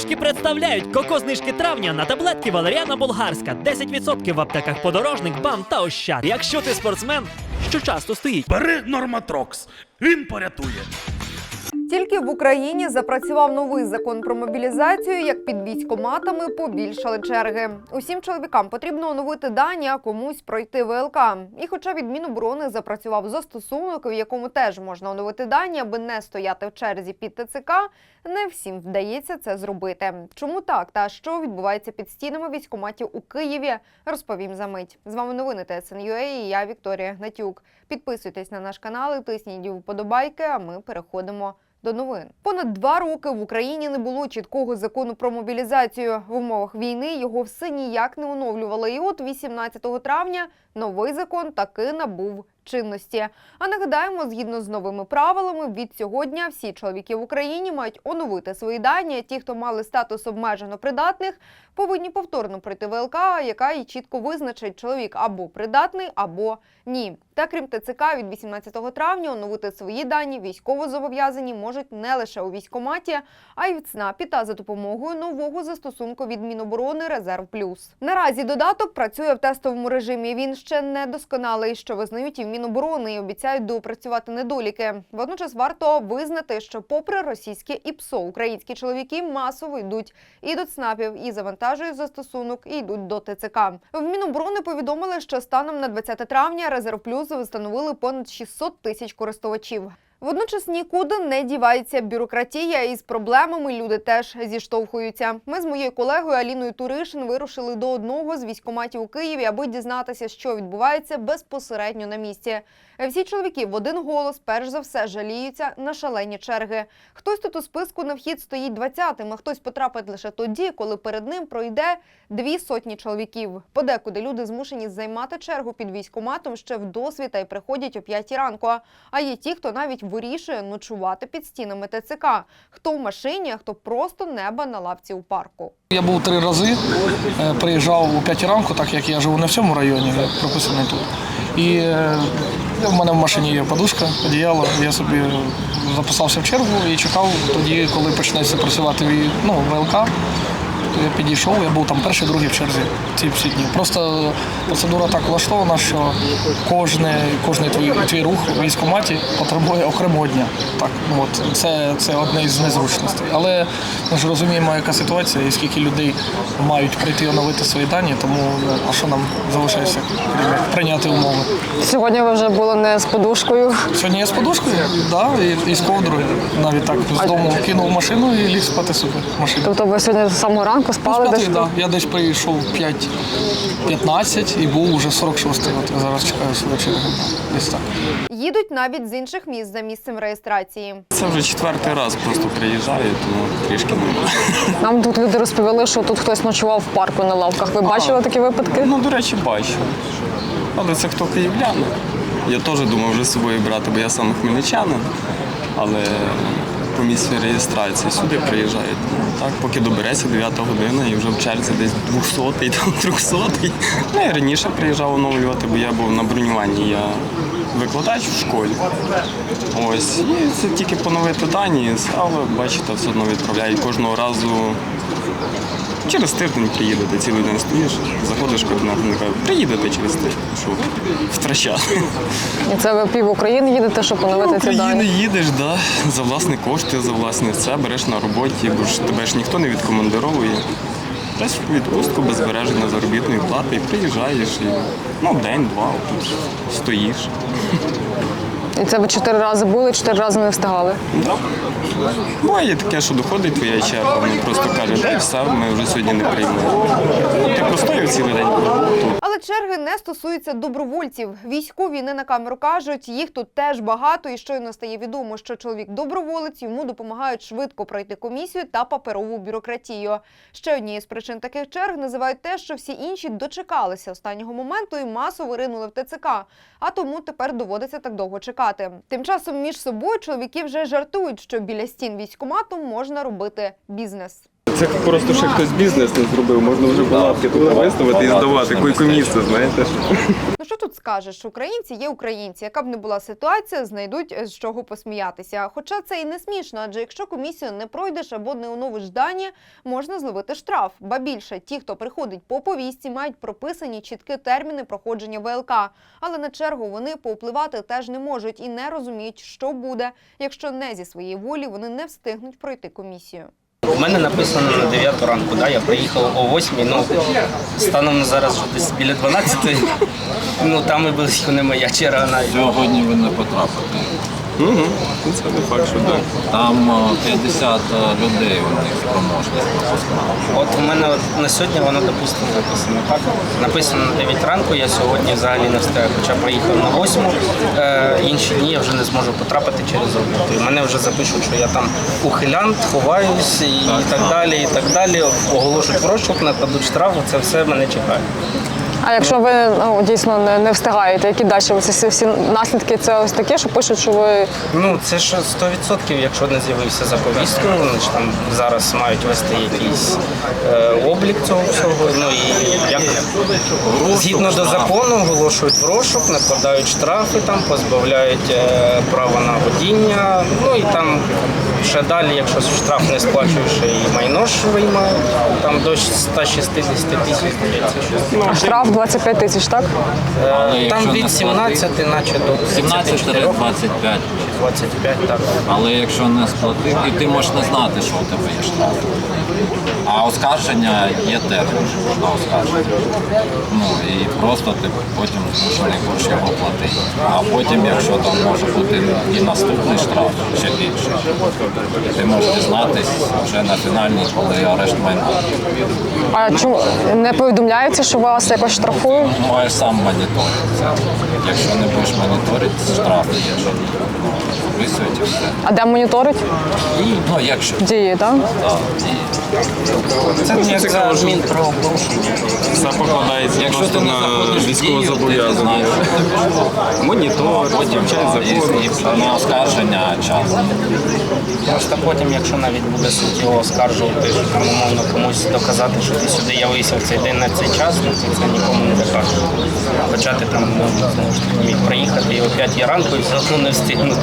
Знижки представляють коко-знижки травня на таблетки Валеріана Болгарська. 10% в аптеках подорожник, бам та ощад. Якщо ти спортсмен, що часто стоїть. Бери Норматрокс. Він порятує. Тільки в Україні запрацював новий закон про мобілізацію, як під військоматами побільшали черги. Усім чоловікам потрібно оновити дані, а комусь пройти ВЛК. І хоча від Міноборони запрацював застосунок, в якому теж можна оновити дані, аби не стояти в черзі під ТЦК, не всім вдається це зробити. Чому так та що відбувається під стінами військоматів у Києві? Розповім за мить. З вами новини ТСНЮА і я Вікторія Гнатюк. Підписуйтесь на наш канал і тисніть вподобайки. А ми переходимо до новин. Понад два роки в Україні не було чіткого закону про мобілізацію. В умовах війни його все ніяк не оновлювали. І от 18 травня новий закон таки набув чинності. А нагадаємо, згідно з новими правилами, від сьогодні всі чоловіки в Україні мають оновити свої дані. Ті, хто мали статус обмежено придатних, повинні повторно пройти ВЛК, яка і чітко визначить чоловік або придатний, або ні. Та крім ТЦК, від 18 травня оновити свої дані військовозобов'язані можуть не лише у військкоматі, а й в ЦНАПі та за допомогою нового застосунку від Міноборони Резерв Плюс. Наразі додаток працює в тестовому режимі. Він ще не досконалий, що визнають і в Міноборони і обіцяють доопрацювати недоліки. Водночас варто визнати, що, попри російське ІПСО, українські чоловіки масово йдуть і до ЦНАПів, і завантажують застосунок, і йдуть до ТЦК. В Міноборони повідомили, що станом на 20 травня Резерв Плюс встановили понад 600 тисяч користувачів. Водночас нікуди не дівається бюрократія, і з проблемами люди теж зіштовхуються. Ми з моєю колегою Аліною Туришин вирушили до одного з військкоматів у Києві, аби дізнатися, що відбувається безпосередньо на місці. Всі чоловіки в один голос, перш за все, жаліються на шалені черги. Хтось тут у списку на вхід стоїть 20-тим, а хтось потрапить лише тоді, коли перед ним пройде дві сотні чоловіків. Подекуди люди змушені займати чергу під військкоматом ще в досвіта і приходять о 5 ранку. А є ті, хто навіть вирішує ночувати під стінами ТЦК. Хто в машині, а хто просто неба на лавці у парку. Я був три рази, е, приїжджав у 5 ранку, так як я живу не в цьому районі, прописаний тут. І е, в мене в машині є подушка, одіяло. Я собі записався в чергу і чекав тоді, коли почнеться працювати ну, ВЛК. Я підійшов, я був там перший, другий в черзі ці всі дні. Просто процедура так влаштована, що кожне, кожний твій, твій рух у військкоматі потребує окремого дня. Так, ну от це, це одне із незручностей. Але ми ж розуміємо, яка ситуація і скільки людей мають прийти оновити свої дані, тому ну, а що нам залишається прийняти умови. Сьогодні ви вже були не з подушкою. Сьогодні я з подушкою, да, і, і з ковдрою. Навіть так з дому кинув машину і ліг спати собі в машині. Тобто ви сьогодні з самого ранку спали Ну, десь? да. Я десь прийшов 5-15 і був уже 46 От я зараз чекаю свою чергу. Десь так. Їдуть навіть з інших міст за місцем реєстрації. Це вже четвертий раз просто приїжджаю, тому трішки не. Нам тут люди розповіли, що тут хтось ночував в парку на лавках. Ви бачили такі випадки? Ну, до речі, бачу. Але це хто київляни. Я теж думав вже з собою брати, бо я сам хмельничанин, але по місці реєстрації сюди приїжджають. Так, поки добереться 9 година і вже в черзі десь 200-й, там 300-й. Ну, я раніше приїжджав оновлювати, бо я був на бронюванні. Я викладач в школі. Ось. І це тільки поновити дані, але бачите, все одно відправляють кожного разу. Через тиждень приїдете, цілий день стоїш, заходиш в кабінет, вони кажуть, приїдете через тиждень, що втрачати. І це ви пів України їдете, щоб поновити ці України дані. їдеш, да, за власні кошти, за власне це береш на роботі, бо ж тебе ж ніхто не відкомандировує. Десь в відпустку без збереження заробітної плати і приїжджаєш і ну, день-два тут стоїш. І це ви чотири рази були, чотири рази не встигали. Да. Буває таке, що доходить твоя черга, вони просто кажуть, дай все, ми вже сьогодні не приймемо. Ти простоїв цілий день. Але черги не стосуються добровольців. Військові не на камеру кажуть, їх тут теж багато, і щойно стає відомо, що чоловік доброволець йому допомагають швидко пройти комісію та паперову бюрократію. Ще однією з причин таких черг називають те, що всі інші дочекалися останнього моменту і масово ринули в ТЦК. А тому тепер доводиться так довго чекати. Тим часом між собою чоловіки вже жартують, що біля стін військкомату можна робити бізнес. Це просто ще хтось бізнес не зробив. Можна вже палатки тут виставити і здавати койку місце, знаєте. Ну що тут скажеш? Українці є українці. Яка б не була ситуація, знайдуть з чого посміятися. Хоча це і не смішно, адже якщо комісію не пройдеш або не оновиш дані, можна зловити штраф. Ба більше ті, хто приходить по повістці, мають прописані чіткі терміни проходження ВЛК. Але на чергу вони повпливати теж не можуть і не розуміють, що буде, якщо не зі своєї волі вони не встигнуть пройти комісію. У мене написано на 9 ранку, да, я приїхав о 8, ну станом зараз десь біля 12. Ну там і близько не моя черга. Сьогодні ви не потрапите. Угу. Це не факт, що так. Там е, 50 людей у них спроможність. От у мене от на сьогодні воно допустимо написано. Так написано на 9 ранку. Я сьогодні взагалі не встиг, хоча приїхав на 8. Е, інші дні я вже не зможу потрапити через роботу. І мене вже запишуть, що я там ухилянт, ховаюсь і, так далі. І так далі. Оголошують розшук, накладуть штраф. Це все мене чекає. А якщо ви ну, дійсно не, не встигаєте, які далі ці всі- всі наслідки це ось такі, що пишуть, що ви Ну, це ж 100%, якщо не з'явився за повісткою, вони ж там зараз мають вести якийсь е, облік цього всього. Ну і як згідно до закону оголошують в розшук, накладають штрафи, там позбавляють е, права на водіння. Ну і там ще далі, якщо штраф не сплачуєш, і майно ж виймають, там до 160 тисяч а штраф 25 тисяч, так? Але Там якщо не від 17 наче до 34, 17-25. 25, так. Але якщо не сплатив, і ти можеш не знати, що у тебе є штраф. А оскарження є термін на оскарження. Ну і просто ти потім змушений будеш його платити. А потім, якщо там може бути і наступний штраф ще більше, ти можеш дізнатись вже на фінальній, коли арешт майна. А чому не повідомляється, що вас якось штрафують? Маєш сам моніторити. Якщо не будеш моніторити, штрафи є. Ну, Висують і все. А де моніторить? Ну, якщо Дії, так? так, і Це як за адмінправопорушення. Все покладається Якщо просто ти не на заходиш в дію, ти не Монітор, потім вчать І, закон. і на оскарження час. Просто потім, якщо навіть буде суд його оскаржувати, що там умовно комусь доказати, що ти сюди явився в цей день на цей час, ну то це нікому не докаже. Хоча ти там можна знову ж таки міг приїхати і о 5 ранку і все одно не встигнути.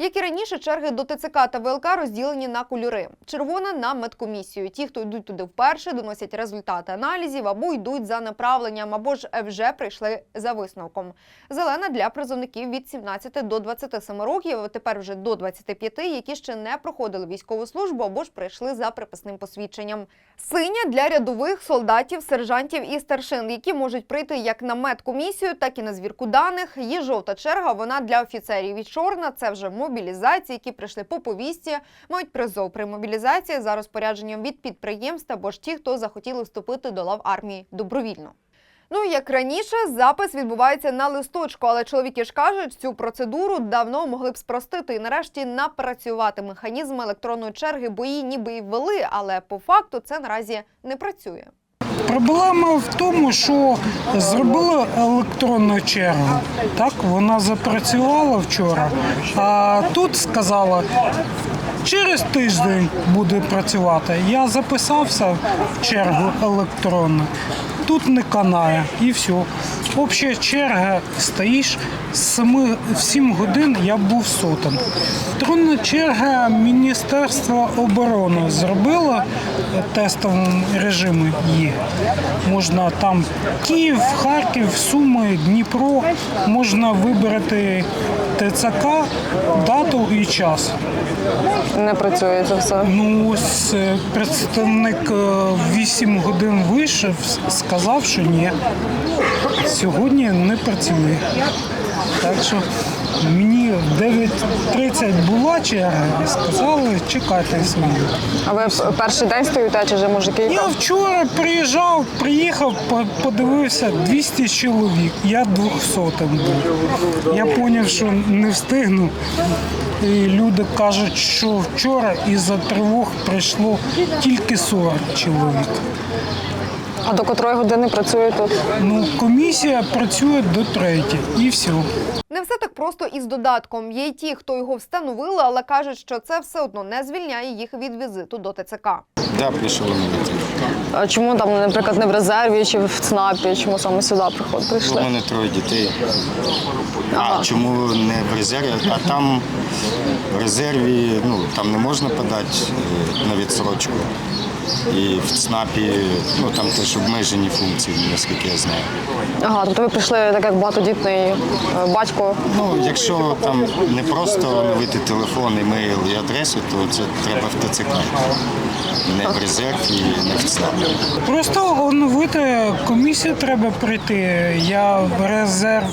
Як і раніше, черги до ТЦК та ВЛК розділені на кольори. Червона на медкомісію. Ті, хто йдуть туди вперше, доносять результати аналізів або йдуть за направленням, або ж вже прийшли за висновком. Зелена для призовників від 17 до 27 років, а тепер вже до 25, які ще не проходили військову службу або ж прийшли за приписним посвідченням. Синя для рядових солдатів, сержантів і старшин, які можуть прийти як на медкомісію, так і на звірку даних. Є жовта черга. Вона для офіцерів. І чорна це вже мобілізації, які прийшли по повісті, мають призов при мобілізації за розпорядженням від підприємств або ж ті, хто захотіли вступити до лав армії добровільно. Ну як раніше, запис відбувається на листочку, але чоловіки ж кажуть, цю процедуру давно могли б спростити і нарешті напрацювати механізм електронної черги, бо її ніби і ввели, але по факту це наразі не працює. Проблема в тому, що зробили електронну чергу. Так, вона запрацювала вчора, а тут сказала, через тиждень буде працювати. Я записався в чергу електронну. Тут не канає і все. Обща черга стоїш 7, в 7 годин я був сотен. Електронна черга Міністерства оборони зробила в тестовому режимі її. Можна там Київ, Харків, Суми, Дніпро. Можна вибрати ТЦК, дату і час. Не працює це все. Ну ось е, представник е, 8 годин вийшов, сказав, що ні. Сьогодні не працює. Так що мені в 9.30 була черга, сказали, чекайте свою. А ви перший день стоїте, чи вже може Я вчора приїжджав, приїхав, подивився 200 чоловік. Я 200 був. Я зрозумів, що не встигну. І люди кажуть, що вчора із-за тривог прийшло тільки 40 чоловік. А до котрої години працює тут? Ну, комісія працює до третьої і все. Не все так просто із додатком. Є й ті, хто його встановили, але кажуть, що це все одно не звільняє їх від візиту до ТЦК. Да, прийшов. А чому там, наприклад, не в резерві чи в ЦНАПі, чому саме сюди приход У мене троє дітей. А чому не в резерві? А там в резерві ну, там не можна подати е, на відсрочку. І в ЦНАПі ну, там теж обмежені функції, наскільки я знаю. Ага, тобто ви прийшли так як багатодітний е, батько. Ну, якщо там не просто оновити телефон, емейл і адресу, то це треба в ТЦК. Не в резерв і не в ЦНАП. Просто оновити комісію треба прийти. Я в резерв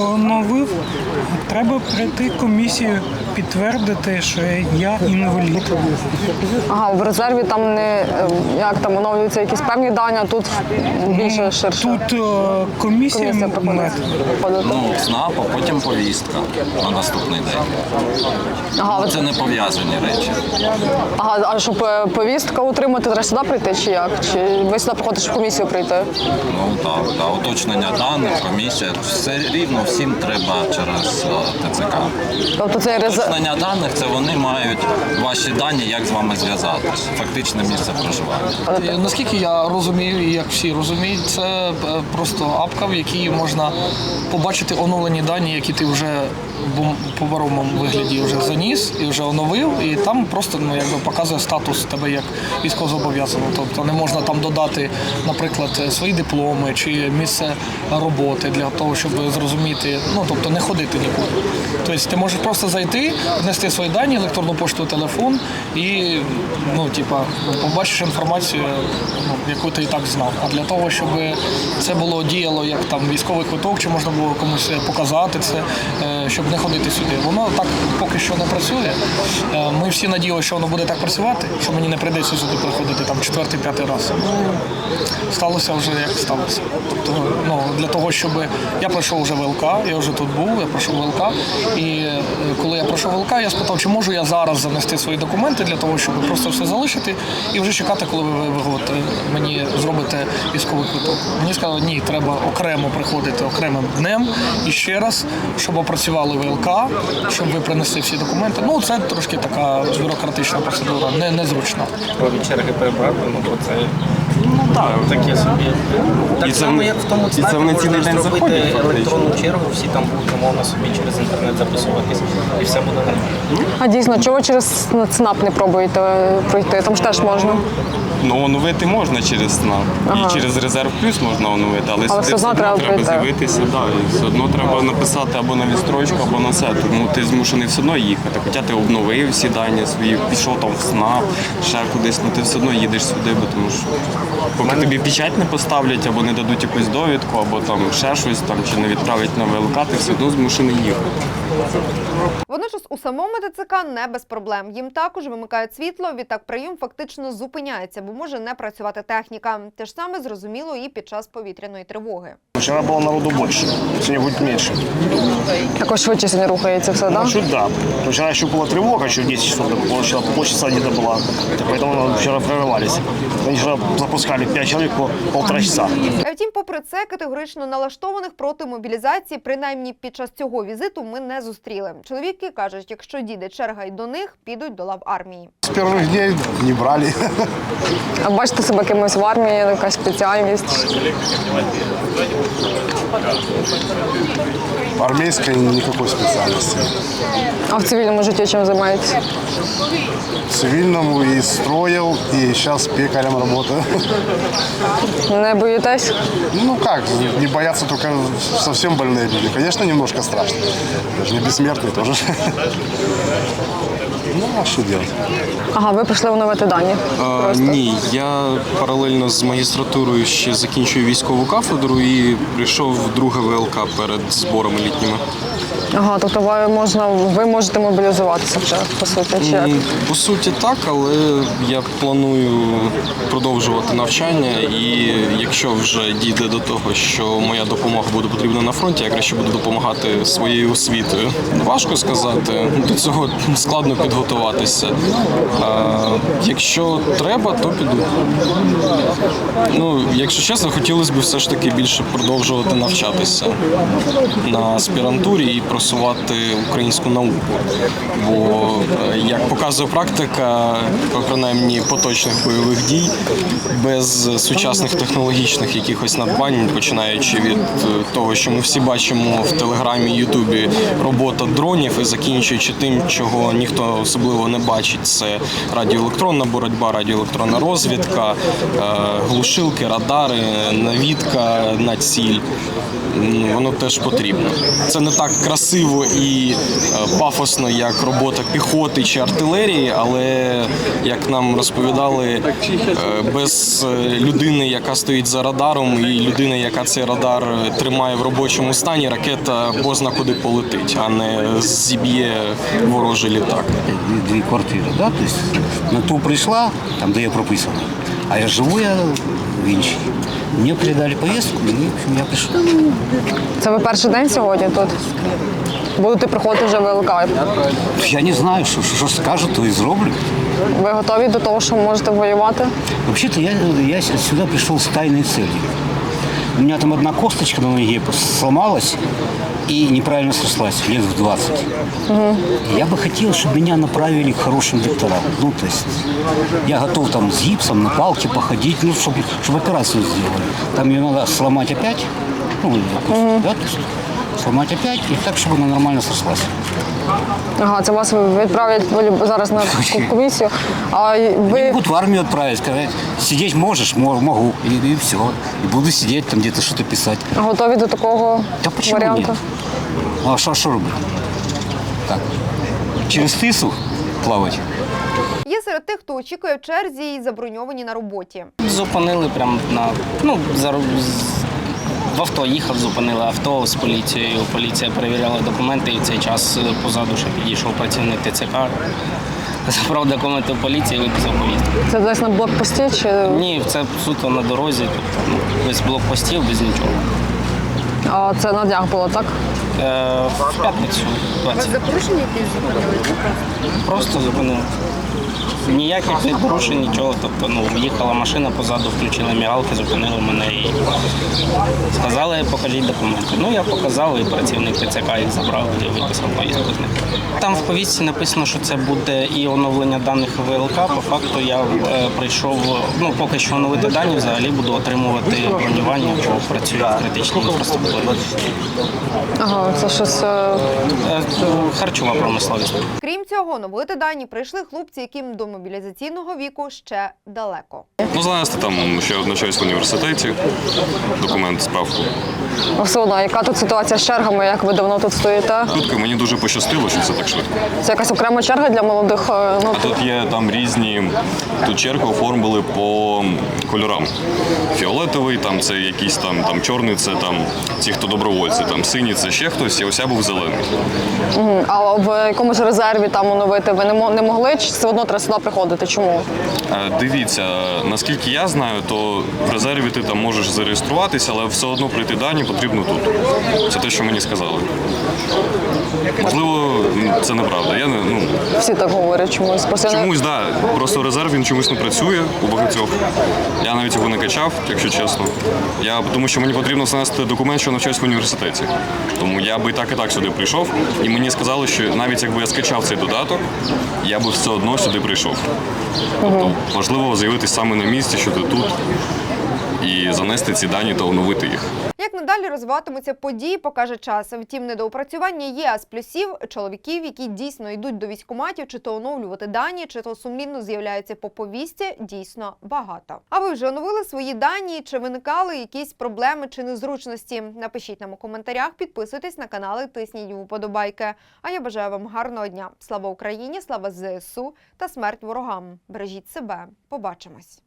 оновив. Треба прийти комісію, підтвердити, що я інвалід. Ага, в резерві там не е, як там оновлюються якісь певні дані, а тут більше ширше. Тут е, комісія Комісія проходить. Ну, ЦНАП, а потім повістка на наступний день. Ага, Ну, ви- Це не пов'язані речі. ага, а щоб е, повістка отримати, треба сюди прийти чи як? Чи ви сюди приходите, щоб в комісію прийти? Ну так, да, уточнення даних, комісія. Все рівно всім треба через е, ТЦК. Тобто резерв. Уточнення даних це вони мають ваші дані, як з вами зв'язатись. Фактичне місце проживання. Е, Наскільки я розумію, і як всі розуміють, це е, просто апка, в якій можна побачити оновлені дані, які ти вже в паперовому вигляді вже заніс і вже оновив, і там просто ну якби показує статус тебе як військовозобов'язаного. Тобто не можна там додати, наприклад, е, свої дипломи чи місце роботи для того, щоб зрозуміти, ну тобто не ходити нікуди. Тобто ти можеш просто зайти, внести свої дані, електронну пошту, телефон і ну, типа, побачиш інформацію, ну, яку ти і так знав. А для того, щоб це було діяло як там військовий квиток, чи можна було комусь показати це, е, щоб не ходити сюди. Воно так поки що не працює. Е, Ми всі надіялися, що воно буде так працювати, що мені не прийдеться сюди приходити там четвертий, п'ятий раз. Ну, сталося вже як сталося. Тобто, ну, для того, щоб я пройшов вже ВЛК, я вже тут був, я пройшов ВЛК. І е, коли я пройшов ВЛК, я спитав, чи можу я зараз занести свої документи для того, щоб просто все залишити і вже чекати, коли ви, ви от, е, мені зробите військовий квиток. Мені сказали, ні, треба окремо приходити окремим днем і ще раз, щоб опрацювали ВЛК, щоб ви принесли всі документи. Ну, це трошки така бюрократична процедура, не, незручна. Бо від черги перебрати, ну бо це так, таке собі. Так І само, в- як в тому і це ЦНАПі можна зробити заходять, електронну чергу, всі там будуть умовно собі через інтернет записуватись, і все буде нормально. А дійсно, чого через ЦНАП не пробуєте е, пройти? Там ж теж можна. Ну, оновити можна через СНАП. І через резерв плюс можна оновити, але, сюди все одно треба треба прийти. з'явитися, да, і все одно треба написати або на відстрочку, або на це. Тому ти змушений все одно їхати. Хоча ти обновив всі дані свої, пішов там в СНАП, ще кудись, ну ти все одно їдеш сюди, бо тому що поки тобі печать не поставлять, або не дадуть якусь довідку, або там ще щось там, чи не відправлять на ВЛК, ти все одно змушений їхати. Водночас у самому ТЦК не без проблем. Їм також вимикають світло. Відтак прийом фактично зупиняється, бо може не працювати техніка. Те ж саме зрозуміло і під час повітряної тривоги. Вчера было народу больше, сегодня будет меньше. Також швидше сьогодні рухається все, так? Чуть да. Но Вчера еще была тревога, еще в 10 часов, так полчаса, полчаса где-то была. Поэтому вчера прорывались. Они вчера запускали 5 человек по полтора часа. А втім, попри це, категорично налаштованих проти мобілізації, принаймні під час цього візиту, ми не зустріли. Чоловіки кажуть, якщо дійде черга й до них, підуть до лав армії. С первых дней не брали. А бачите себе кимось в армії, якась спеціальність. Армейской никакой специальности. А в цивільному житті чим займаєтесь? Цивильному и строил, и сейчас пекарем работаю. Не боїтесь? Ну как, не бояться только совсем больные люди. Конечно, немножко страшно. Даже не бессмертный тоже. Ну, а что делать? Ага, ви прийшли оновити дані. А, ні, я паралельно з магістратурою ще закінчую військову кафедру і прийшов в друге ВЛК перед зборами літніми. Ага, тобто ви можна ви можете мобілізуватися вже по суті. Чи як? М, По суті, так, але я планую продовжувати навчання, і якщо вже дійде до того, що моя допомога буде потрібна на фронті, я краще буду допомагати своєю освітою. Важко сказати. До цього складно підготуватися. Готуватися. А, якщо треба, то піду. Ну, якщо чесно, хотілося б все ж таки більше продовжувати навчатися на аспірантурі і просувати українську науку. Бо, е, як показує практика, принаймні поточних бойових дій, без сучасних технологічних якихось надбань, починаючи від е, того, що ми всі бачимо в Телеграмі, Ютубі, робота дронів і закінчуючи тим, чого ніхто особливо не бачить, це радіоелектронна боротьба, радіоелектронна розвідка, е, глушилки, радари, навідка на ціль. Воно теж потрібно. Це не так красиво і е, пафосно, як робота піхоти чи артилерії, але як нам розповідали, е, без людини, яка стоїть за радаром, і людини, яка цей радар тримає в робочому стані, ракета бозна куди полетить, а не зіб'є ворожий літак. Дві квартири, да? То есть на ту прийшла, там, де я прописаний, а я живу я в іншій. Мені передали повістку, і я пішов. Це ви перший день сьогодні тут? Будете приходити вже в ВЛК. Я не знаю, що, що скажуть, то і зроблю. Ви готові до того, що можете воювати? Вообще-то я, я сюда пришел с тайной целью. У меня там одна косточка на ноге сломалась и неправильно срослась лет в 20. Я бы хотел, чтобы меня направили к хорошим докторам. Ну, то есть я готов там с гипсом на палке походить, ну, чтобы, чтобы операцию сделали. Там ее надо сломать опять, ну, допустим, да, то есть сломать опять, и так, чтобы она нормально срослась. Ага, це вас відправлять зараз на комісію. А ви могут в армию отправить, сказать, сидеть можешь, Мо- могу, и, и все. И буду сидеть там где-то что-то писать. готові до такого Та почему варіанту? ні? А що, що робити? Так. Через тису плавати? Є серед тих, хто очікує в черзі і заброньовані на роботі. Зупинили прямо на ну за в авто їхав, зупинили авто з поліцією. Поліція перевіряла документи, і в цей час е, позаду ще підійшов працівник ТЦК. Забрав документи в поліції і виписав повістку. Це десь на блокпості чи Ні, це суто на дорозі, тобто ну, без блокпостів, без нічого. а, це на днях було, так? Е, в п'ятницю 20. За порушення якісь зупинили? Просто зупинили. Ніяких не порушень, нічого. Тобто, ну, їхала машина позаду, включили мігалки, зупинили мене і сказали, покажіть документи. Ну, я показав, і працівник ТЦК їх забрав і виписав поїздку з них. Там в повістці написано, що це буде і оновлення даних ВЛК. По факту я е, прийшов, ну, поки що оновити дані, взагалі буду отримувати бронювання, бо працюю в критичній інфраструктурі. Ага, це щось. е, Е, Харчова промисловість. Крім цього, оновити дані прийшли хлопці, яким до мобілізаційного віку ще далеко. Ну, знаєте, там ще навчаюсь в університеті, документ, справку. Все одно, яка тут ситуація з чергами, як ви давно тут стоїте? Швидко, мені дуже пощастило, що це так швидко. Це якась окрема черга для молодих. е, Ну, А тут є там різні, тут чергу оформили по кольорам. Фіолетовий, там це якийсь там, там чорний, це там ті, хто добровольці, там синій це ще хтось, і ось я був зелений. А в якомусь резерві там оновити ви не могли, чи все одно треба сюди приходити? Чому? Е, Дивіться, наскільки я знаю, то в резерві ти там можеш зареєструватися, але все одно пройти дані потрібно тут. Це те, що мені сказали. Можливо, це неправда. Я не ну Всі так говорять чомусь. Просто чомусь, да. Просто резерв він чомусь не працює у багатьох. Я навіть його не качав, якщо чесно. Я тому, що мені потрібно занести документ, що навчаюсь в університеті. Тому я би так і так сюди прийшов. І мені сказали, що навіть якби я скачав цей додаток, я би все одно сюди прийшов. Тобто важливо з'явитись саме на місці, що ти тут, і занести ці дані та оновити їх. Як надалі розвиватимуться події, покаже час. Втім, недоопрацювання є, а з плюсів чоловіків, які дійсно йдуть до військкоматів, чи то оновлювати дані, чи то сумлінно з'являються по повісті, дійсно багато. А ви вже оновили свої дані? Чи виникали якісь проблеми чи незручності? Напишіть нам у коментарях, підписуйтесь на канал і тисніть вподобайки. А я бажаю вам гарного дня. Слава Україні, слава ЗСУ та смерть ворогам. Бережіть себе. Побачимось.